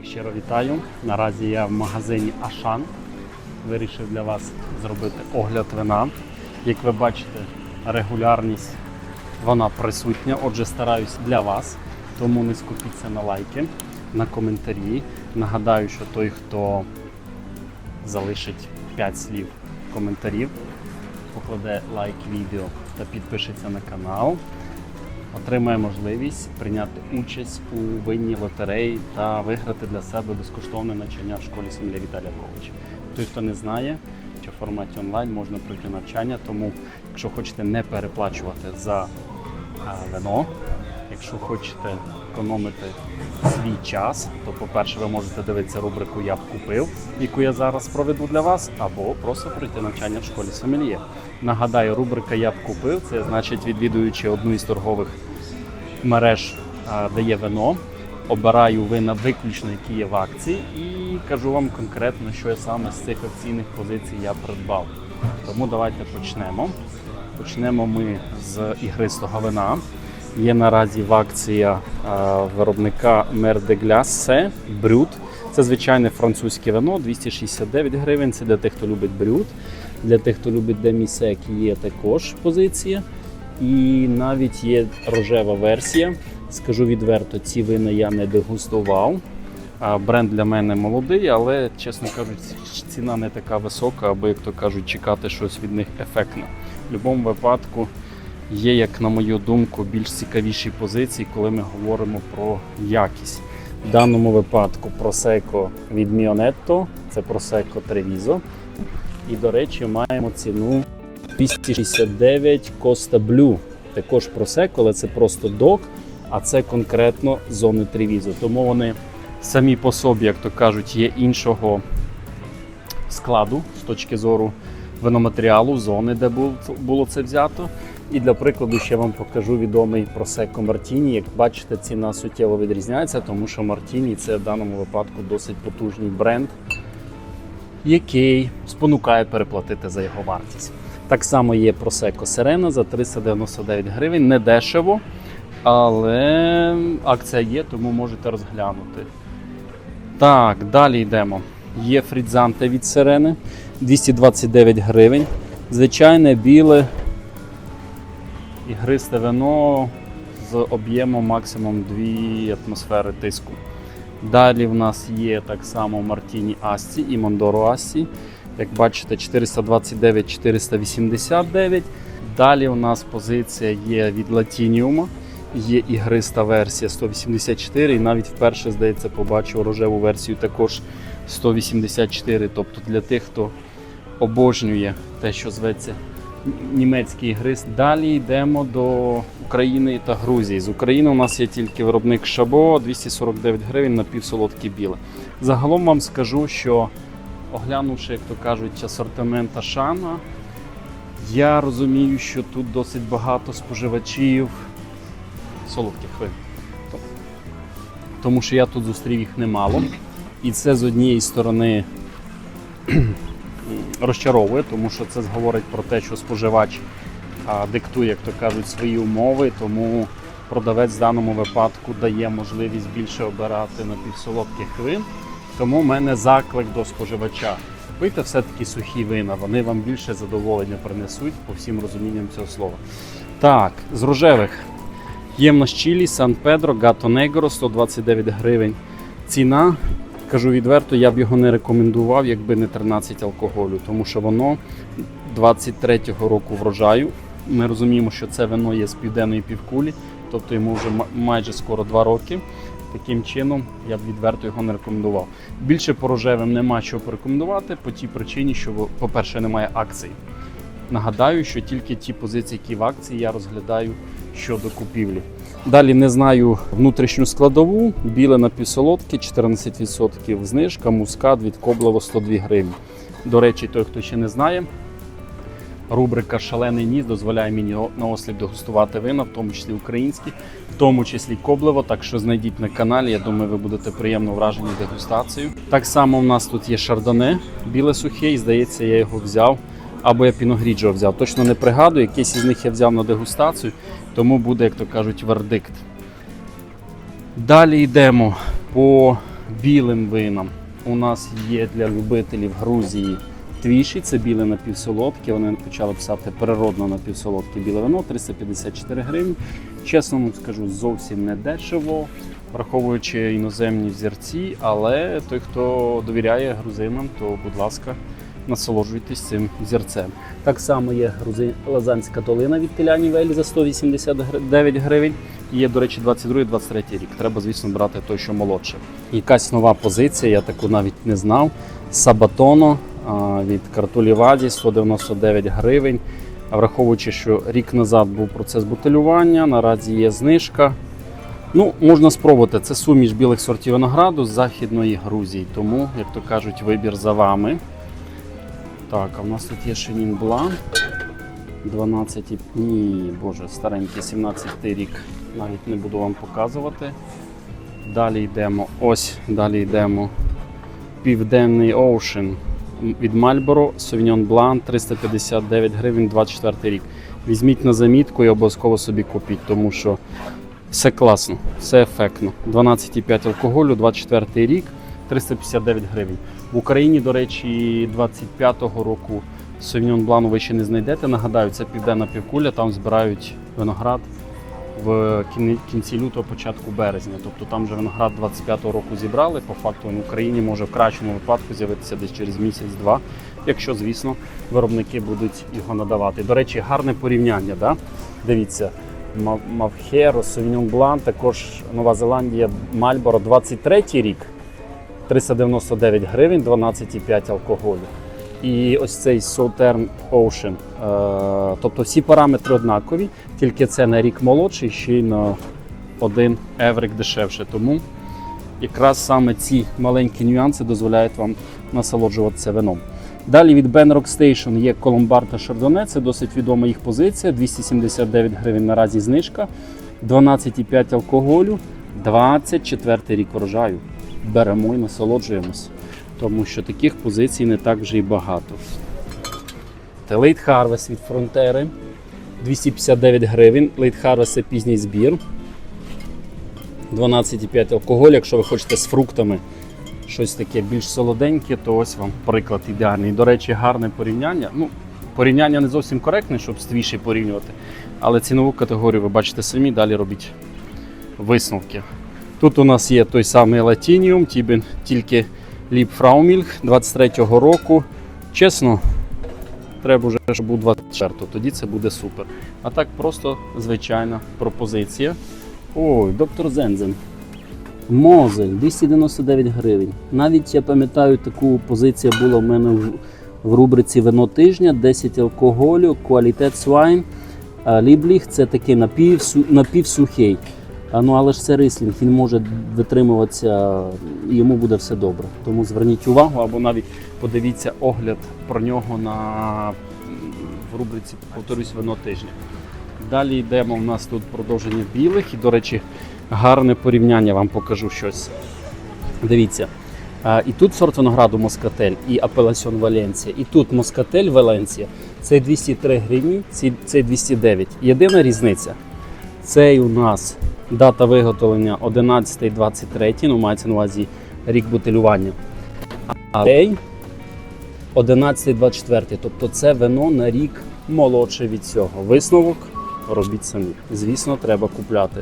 Всіх щиро вітаю. Наразі я в магазині Ашан. Вирішив для вас зробити огляд вина. Як ви бачите, регулярність вона присутня. Отже, стараюсь для вас. Тому не скупіться на лайки, на коментарі. Нагадаю, що той, хто залишить 5 слів коментарів, покладе лайк відео та підпишеться на канал, отримає можливість прийняти участь у винній лотереї та виграти для себе безкоштовне навчання в школі сім'я Віталія Ковича. Той, хто не знає, що в форматі онлайн можна пройти навчання, тому якщо хочете не переплачувати за вино, якщо хочете економити свій час, то, по-перше, ви можете дивитися рубрику Я б купив, яку я зараз проведу для вас, або просто пройти навчання в школі Сомельє. Нагадаю, рубрика Я б купив це значить, відвідуючи одну із торгових мереж, де є вино, обираю вина виключно, які є в акції, і кажу вам конкретно, що я саме з цих акційних позицій я придбав. Тому давайте почнемо. Почнемо ми з ігристого вина. Є наразі в акція е, виробника Mer de Glace. Це звичайне французьке вино, 269 гривень. Це для тих, хто любить брют. Для тих, хто любить демісек, є також позиція. І навіть є рожева версія. Скажу відверто, ці вина я не дегустував. Бренд для мене молодий, але, чесно кажучи, ціна не така висока, аби, як то кажуть, чекати щось від них ефектне. В будь-якому випадку є, як на мою думку, більш цікавіші позиції, коли ми говоримо про якість. В даному випадку Prosecco від Mionetto, це Prosecco Treviso. І, до речі, маємо ціну 269 Costa Blue. Також Prosecco, але це просто док, а це конкретно зони Treviso. Тому вони самі по собі, як то кажуть, є іншого складу з точки зору виноматеріалу, зони, де було це взято. І для прикладу ще вам покажу відомий Prosecco Martini. Як бачите, ціна суттєво відрізняється, тому що Martini це в даному випадку досить потужний бренд, який спонукає переплатити за його вартість. Так само є Prosecco Serena за 399 гривень, не дешево, але акція є, тому можете розглянути. Так, далі йдемо. Є фрідзанте від сирени 229 гривень. Звичайне біле ігристе вино з об'ємом максимум 2 атмосфери тиску. Далі в нас є так само Мартіні Асті і Мондоро Асті. Як бачите, 429-489. Далі у нас позиція є від Латініума. Є ігриста версія 184, і навіть вперше, здається, побачив рожеву версію також 184. Тобто для тих, хто обожнює те, що зветься німецький ігрист. Далі йдемо до України та Грузії. З України у нас є тільки виробник Шабо 249 гривень на півсолодке біле. Загалом вам скажу, що оглянувши, як то кажуть, асортимент Ашана, я розумію, що тут досить багато споживачів солодких вин. Тому що я тут зустрів їх немало. І це з однієї сторони розчаровує, тому що це говорить про те, що споживач диктує, як то кажуть, свої умови, тому продавець в даному випадку дає можливість більше обирати напівсолодких вин. Тому в мене заклик до споживача. Пийте все-таки сухі вина, вони вам більше задоволення принесуть по всім розумінням цього слова. Так, з рожевих є в нас чилі, Сан Педро, Гато Негро, 129 гривень. Ціна, кажу відверто, я б його не рекомендував, якби не 13 алкоголю, тому що воно 23-го року врожаю. Ми розуміємо, що це вино є з південної півкулі, тобто йому вже майже скоро 2 роки. Таким чином я б відверто його не рекомендував. Більше по рожевим нема чого порекомендувати по тій причині, що, по-перше, немає акцій. Нагадаю, що тільки ті позиції, які в акції, я розглядаю щодо купівлі. Далі не знаю внутрішню складову, біле напівсолодке, 14% знижка, мускат від Коблево 102 гривні. До речі, той, хто ще не знає, рубрика Шалений ніс дозволяє мені на осліп дегустувати вина, в тому числі українські, в тому числі Коблево. Так що знайдіть на каналі. Я думаю, ви будете приємно вражені дегустацією. Так само у нас тут є шардоне, біле сухе, і здається, я його взяв. Або я піногріджо взяв. Точно не пригадую, якийсь із них я взяв на дегустацію, тому буде, як то кажуть, вердикт. Далі йдемо по білим винам. У нас є для любителів Грузії твіші, це біле напівсолодке. Вони почали писати природно напівсолодке біле вино 354 гривні. Чесно вам скажу, зовсім не дешево, враховуючи іноземні взірці, але той, хто довіряє грузинам, то будь ласка, насолоджуйтесь цим взірцем. Так само є. Лазанська долина від Теляні Велі за 189 гривень. Є, до речі, 22-23 рік. Треба, звісно, брати той, що молодше. Якась нова позиція, я таку навіть не знав. Сабатоно від Картуліваді 199 гривень. Враховуючи, що рік назад був процес бутилювання, наразі є знижка. Ну, можна спробувати. Це суміш білих сортів винограду з Західної Грузії. Тому, як то кажуть, вибір за вами. Так, а в нас тут є Шинін Блан. 12, ні, боже, старенький 17 рік. Навіть не буду вам показувати. Далі йдемо. Ось, далі йдемо. Південний Ocean від Marlboro, Sauvignon Blanc 359 гривень 24 рік. Візьміть на замітку і обов'язково собі купіть, тому що все класно, все ефектно. 12,5 алкоголю, 24 рік, 359 гривень. В Україні, до речі, 25-го року Sauvignon Blanc ви ще не знайдете. Нагадаю, це південна півкуля, там збирають виноград в кінці лютого, початку березня. Тобто там вже виноград 25-го року зібрали. По факту в Україні може в кращому випадку з'явитися десь через місяць-два, якщо, звісно, виробники будуть його надавати. До речі, гарне порівняння. Да? Дивіться, Мав- Мавхеро, Sauvignon Blanc, також Нова Зеландія, Мальборо, 23 рік. 399 гривень, 12,5 алкоголю. І ось цей Southern Ocean. Е, тобто всі параметри однакові, тільки це на рік молодший, ще й на один еврик дешевше. Тому якраз саме ці маленькі нюанси дозволяють вам насолоджуватися вином. Далі від Benrock Station є Колумбар та Шардоне. Це досить відома їх позиція. 279 гривень наразі знижка, 12,5 алкоголю, 24 рік врожаю. Беремо і насолоджуємось, тому що таких позицій не так вже й багато. Late Harvest від Frontier 259 гривень. Late Harvest це пізній збір. 12,5 алкоголь. Якщо ви хочете з фруктами щось таке більш солоденьке, то ось вам приклад ідеальний. До речі, гарне порівняння. Ну, порівняння не зовсім коректне, щоб з твіші порівнювати. Але цінову категорію ви бачите самі, далі робіть висновки. Тут у нас є той самий Латініум, тільки Ліп Фраумільг 23-го року. Чесно, треба вже, щоб був 24-го, тоді це буде супер. А так просто звичайна пропозиція. Ой, доктор Зензен. Мозель 299 гривень. Навіть я пам'ятаю, таку позиція була в мене в, в рубриці Вино тижня, 10 алкоголю, Qualität Swine. А Лібліг це такий напівсу, напівсухий. Ну але ж це рислінг, він може витримуватися, і йому буде все добре. Тому зверніть увагу або навіть подивіться огляд про нього на в рубриці Повторюсь вино тижня. Далі йдемо. У нас тут продовження білих і, до речі, гарне порівняння вам покажу щось. Дивіться. І тут сорт винограду Москатель і Апеласьон Валенція. І тут Москатель Валенція. Цей 203 гривні, цей 209. Єдина різниця. Цей у нас дата виготовлення 11-23, ну мається на увазі рік бутилювання. А цей 11-24. Тобто це вино на рік молодше від цього. Висновок робіть самі. Звісно, треба купляти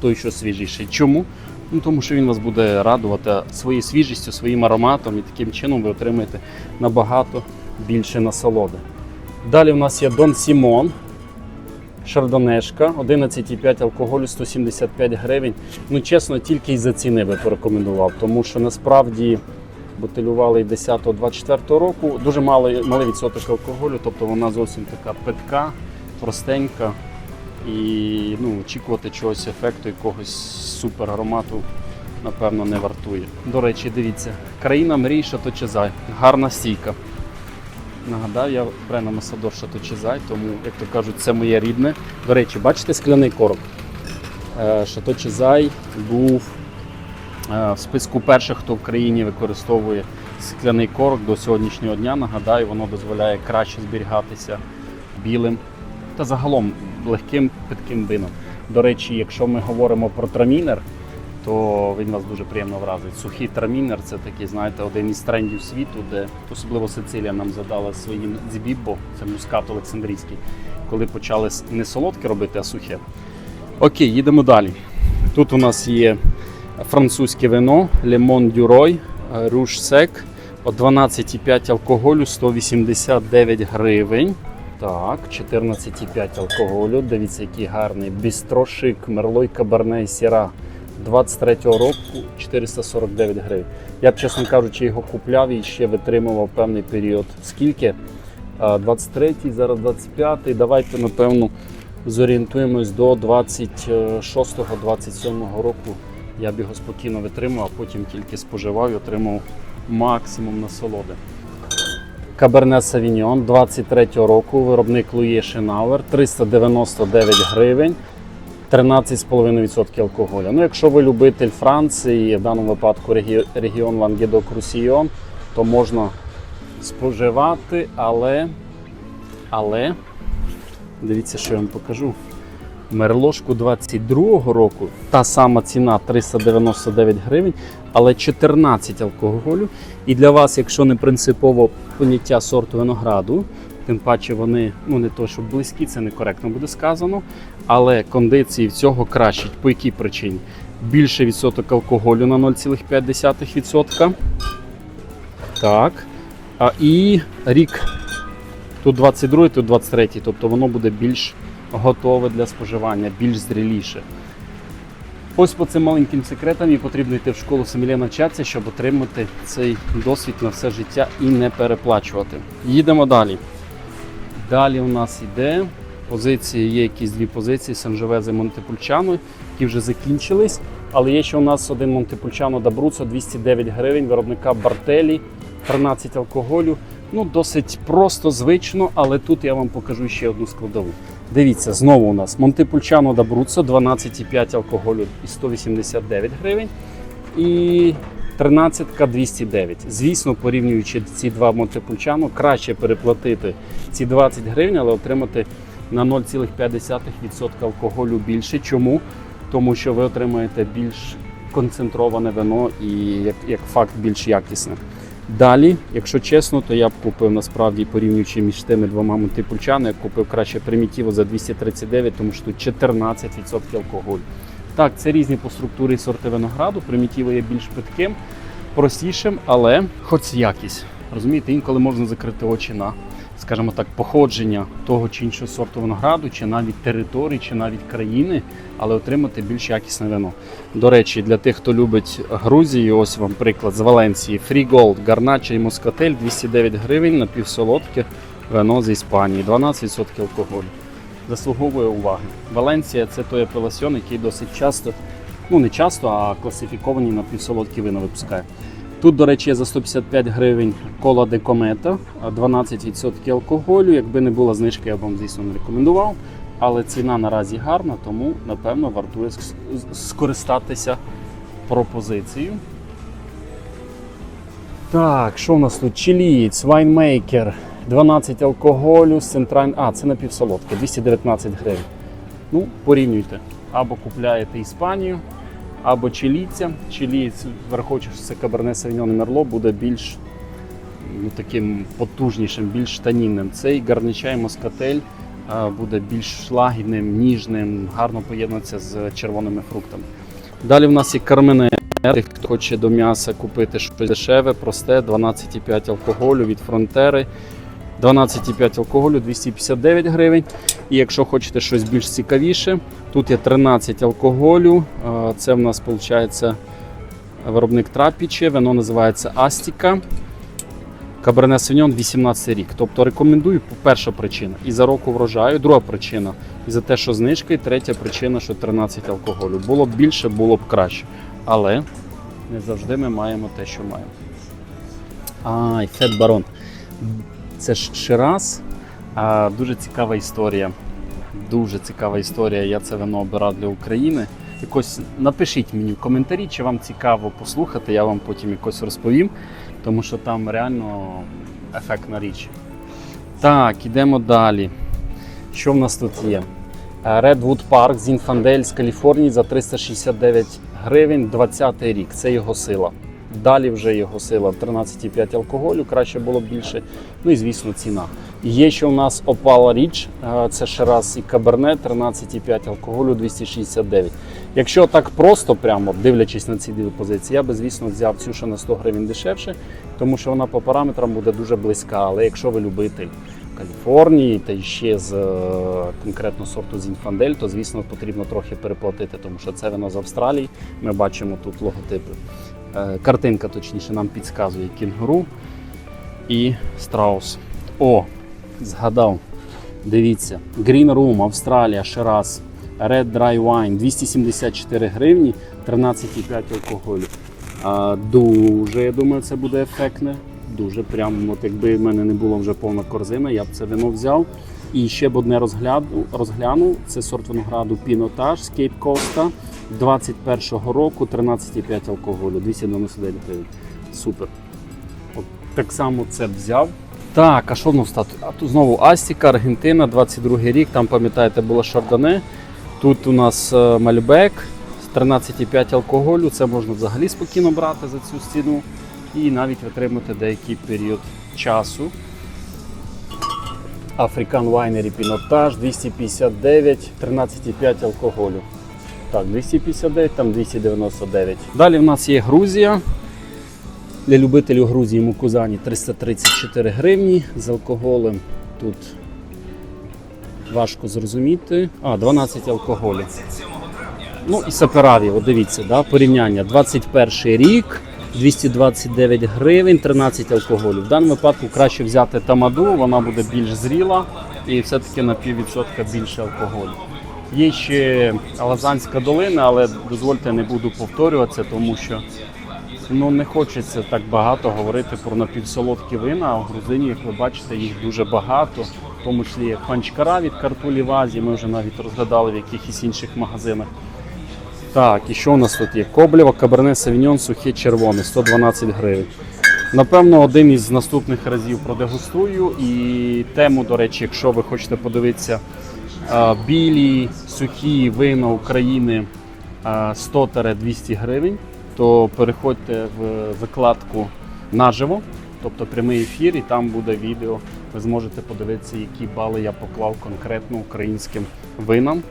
той, що свіжіший. Чому? Ну, тому що він вас буде радувати своєю свіжістю, своїм ароматом, і таким чином ви отримаєте набагато більше насолоди. Далі у нас є Дон Сімон. Шардонешка, 11,5 алкоголю, 175 гривень. Ну, чесно, тільки із-за ціни би порекомендував, тому що насправді бутилювали 10-24 року. Дуже малий, малий відсоток алкоголю, тобто вона зовсім така питка, простенька. І ну, очікувати чогось ефекту, якогось супер аромату, напевно, не вартує. До речі, дивіться, країна мрій Шаточезай. Гарна стійка. Нагадав, я бренд амбасадор Шаточезай, тому, як то кажуть, це моє рідне. До речі, бачите скляний короб? Е, Шаточезай був е, в списку перших, хто в країні використовує скляний корок до сьогоднішнього дня. Нагадаю, воно дозволяє краще зберігатися білим та загалом легким питким вином. До речі, якщо ми говоримо про трамінер, то він вас дуже приємно вразить. Сухий трамінер це такий, знаєте, один із трендів світу, де особливо Сицилія нам задала своїм дзібібо, це мускат Олександрійський, коли почали не солодке робити, а сухе. Окей, їдемо далі. Тут у нас є французьке вино Лемон Дюрой, Руш Сек. По 12,5 алкоголю 189 гривень. Так, 14,5 алкоголю. Дивіться, який гарний. Бістрошик, Мерлой Кабарне і Сіра 23-го року 449 гривень. Я б, чесно кажучи, його купляв і ще витримував певний період. Скільки? 23-й, зараз 25-й. Давайте, напевно, зорієнтуємось до 26-27 року. Я б його спокійно витримав, а потім тільки споживав і отримав максимум насолоди. Каберне Савіньон 23-го року, виробник Лує Шенауер, 399 гривень, 13,5% алкоголю. Ну, якщо ви любитель Франції, в даному випадку регіон Лангедок Русійон, то можна споживати, але, але дивіться, що я вам покажу. Мерлошку 22-го року та сама ціна 399 гривень, але 14 алкоголю. І для вас, якщо не принципово поняття сорту винограду, тим паче вони ну не то, що близькі, це некоректно буде сказано. Але кондиції в цього кращать. По якій причині? Більше відсоток алкоголю на 0,5%. Так. А і рік тут 22, тут 23, тобто воно буде більш готове для споживання, більш зріліше. Ось по цим маленьким секретам і потрібно йти в школу Семілє навчатися, щоб отримати цей досвід на все життя і не переплачувати. Їдемо далі. Далі у нас йде позиції, є якісь дві позиції Санжевези Монтепульчано, які вже закінчились. Але є ще у нас один Монтепульчано Дабруцо 209 гривень, виробника Бартелі, 13 алкоголю. Ну, досить просто, звично, але тут я вам покажу ще одну складову. Дивіться, знову у нас Монтепульчано Дабруцо 12,5 алкоголю і 189 гривень. І 13 209. Звісно, порівнюючи ці два Монтепульчано, краще переплатити ці 20 гривень, але отримати на 0,5% алкоголю більше. Чому? Тому що ви отримаєте більш концентроване вино і як, як факт більш якісне. Далі, якщо чесно, то я б купив насправді порівнюючи між тими двома Монтепульчано, я купив краще примітіво за 239, тому що тут 14% алкоголю. Так, це різні по структурі сорти винограду. Примітіво є більш питким, простішим, але хоч якість. Розумієте, інколи можна закрити очі на, скажімо так, походження того чи іншого сорту винограду, чи навіть території, чи навіть країни, але отримати більш якісне вино. До речі, для тих, хто любить Грузію, ось вам приклад з Валенції. Gold, Гарнача і Москатель 209 гривень на півсолодке вино з Іспанії, 12% алкоголю заслуговує уваги. Валенція це той апеласьон, який досить часто, ну не часто, а класифіковані на півсолодкі вина випускає. Тут, до речі, за 155 гривень кола де комета, 12% алкоголю. Якби не була знижка, я б вам, звісно, не рекомендував. Але ціна наразі гарна, тому напевно вартує скористатися пропозицією. Так, що в нас тут? Чилієць, вайнмейкер, 12 алкоголю з централь... А, це напівсолодке, 219 гривень. Ну, порівнюйте. Або купляєте Іспанію, або чилійця. Чилієць, враховуючи, що це Каберне Савіньон Мерло, буде більш ну, таким потужнішим, більш танінним. Цей гарничай москатель буде більш лагідним, ніжним, гарно поєднується з червоними фруктами. Далі в нас є кармене. Тих, хто хоче до м'яса купити щось дешеве, просте, 12,5 алкоголю від фронтери. 12,5 алкоголю 259 гривень. І якщо хочете щось більш цікавіше, тут є 13 алкоголю. Це в нас виходить виробник Трапіче, воно називається Астіка. Каберне Савіньон 18 рік. Тобто рекомендую, перша причина, і за року врожаю, друга причина, і за те, що знижка, і третя причина, що 13 алкоголю. Було б більше, було б краще. Але не завжди ми маємо те, що маємо. Ай, Фет Барон. Це ж Шираз. Дуже цікава історія. Дуже цікава історія. Я це вино обирав для України. Якось напишіть мені в коментарі, чи вам цікаво послухати, я вам потім якось розповім, тому що там реально ефектна річ. Так, ідемо далі. Що в нас тут є? Е, Redwood Park Інфандель з Каліфорнії за 369 гривень 20 рік. Це його сила. Далі вже його сила в 13,5 алкоголю, краще було б більше. Ну і звісно, ціна. Є ще у нас Opala Річ, це ще раз і Каберне, 13,5 алкоголю 269. Якщо так просто, прямо дивлячись на ці дві позиції, я би, звісно, взяв цю ще на 100 гривень дешевше, тому що вона по параметрам буде дуже близька. Але якщо ви любитель Каліфорнії та ще з е, конкретно сорту Зінфандель, то звісно потрібно трохи переплатити, тому що це вино з Австралії. Ми бачимо тут логотипи. Е, Картинка, точніше, нам підказує кінгуру і страус. О, згадав. Дивіться, Green Room, Австралія, ще. Red Dry Wine 274 гривні, 13,5 алкоголю. А, дуже, я думаю, це буде ефектне. Дуже прям, от якби в мене не було вже повна корзина, я б це вино взяв. І ще б одне розгляду, розглянув. Це сорт винограду Пінотаж з Кейп Коста 21-го року, 13,5 алкоголю, 299 гривень. Супер. От так само це взяв. Так, а що в нас? А тут знову Астіка, Аргентина, 22 рік. Там, пам'ятаєте, було Шардоне. Тут у нас е, Мальбек з 13,5 алкоголю. Це можна взагалі спокійно брати за цю ціну і навіть витримати деякий період часу. African Winery Pinotage 259, 13,5 алкоголю. Так, 259, там 299. Далі в нас є Грузія. Для любителів Грузії Мукузані 334 гривні з алкоголем. Тут важко зрозуміти. А, 12 алкоголю. Ну і Сапераві, дивіться, да, порівняння. 21 рік, 229 гривень, 13 алкоголю. В даному випадку краще взяти тамаду, вона буде більш зріла і все-таки на піввідсотка більше алкоголю. Є ще Лазанська долина, але дозвольте, не буду повторюватися, тому що ну, не хочеться так багато говорити про напівсолодкі вина, а в Грузині, як ви бачите, їх дуже багато, в тому числі як панчкара від картулі в Азії, ми вже навіть розглядали в якихось інших магазинах. Так, і що у нас тут є? Коблєва, Каберне Савіньон, сухе червоне, 112 гривень. Напевно, один із наступних разів продегустую. І тему, до речі, якщо ви хочете подивитися білі, сухі вина України 100-200 гривень, то переходьте в закладку наживо, тобто прямий ефір, і там буде відео. Ви зможете подивитися, які бали я поклав конкретно українським винам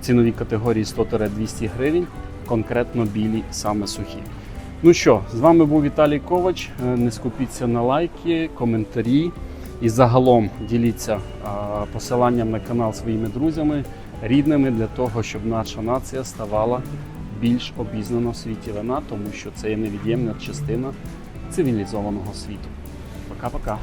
ціновій категорії 100-200 гривень, конкретно білі, саме сухі. Ну що, з вами був Віталій Ковач. Е, Не скупіться на лайки, коментарі і загалом діліться посиланням на канал своїми друзями, рідними для того, щоб наша нація ставала більш обізнана в світі вина, тому що це є невід'ємна частина цивілізованого світу. Пока-пока.